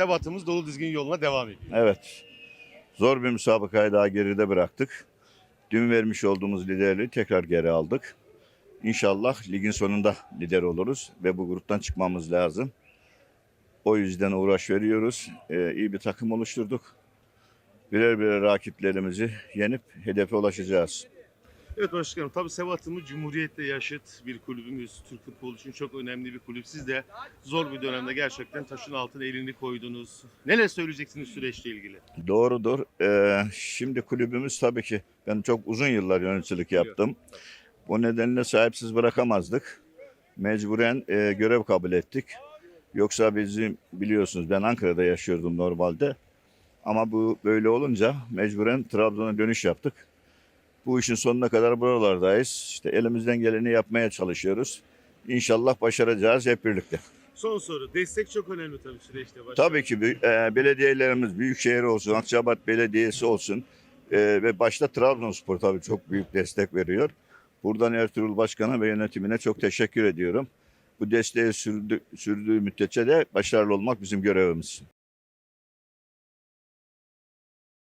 Sebat'ımız dolu dizgin yoluna devam ediyor. Evet. Zor bir müsabakayı daha geride bıraktık. Dün vermiş olduğumuz liderliği tekrar geri aldık. İnşallah ligin sonunda lider oluruz ve bu gruptan çıkmamız lazım. O yüzden uğraş veriyoruz. Ee, iyi bir takım oluşturduk. Birer birer rakiplerimizi yenip hedefe ulaşacağız. Evet başkanım tabii Sebat'ımız Cumhuriyet'te yaşıt bir kulübümüz. Türk futbolu için çok önemli bir kulüp. Siz de zor bir dönemde gerçekten taşın altına elini koydunuz. Neler söyleyeceksiniz süreçle ilgili? Doğrudur. Ee, şimdi kulübümüz tabii ki ben çok uzun yıllar yöneticilik yaptım. Bu nedenle sahipsiz bırakamazdık. Mecburen e, görev kabul ettik. Yoksa bizim biliyorsunuz ben Ankara'da yaşıyordum normalde. Ama bu böyle olunca mecburen Trabzon'a dönüş yaptık. Bu işin sonuna kadar buralardayız. İşte elimizden geleni yapmaya çalışıyoruz. İnşallah başaracağız hep birlikte. Son soru. Destek çok önemli tabii süreçte. Başkanım. Tabii ki e, belediyelerimiz, büyükşehir olsun, Akçabat Belediyesi olsun e, ve başta Trabzonspor tabii çok büyük destek veriyor. Buradan Ertuğrul Başkan'a ve yönetimine çok teşekkür ediyorum. Bu desteği sürdü, sürdüğü müddetçe de başarılı olmak bizim görevimiz.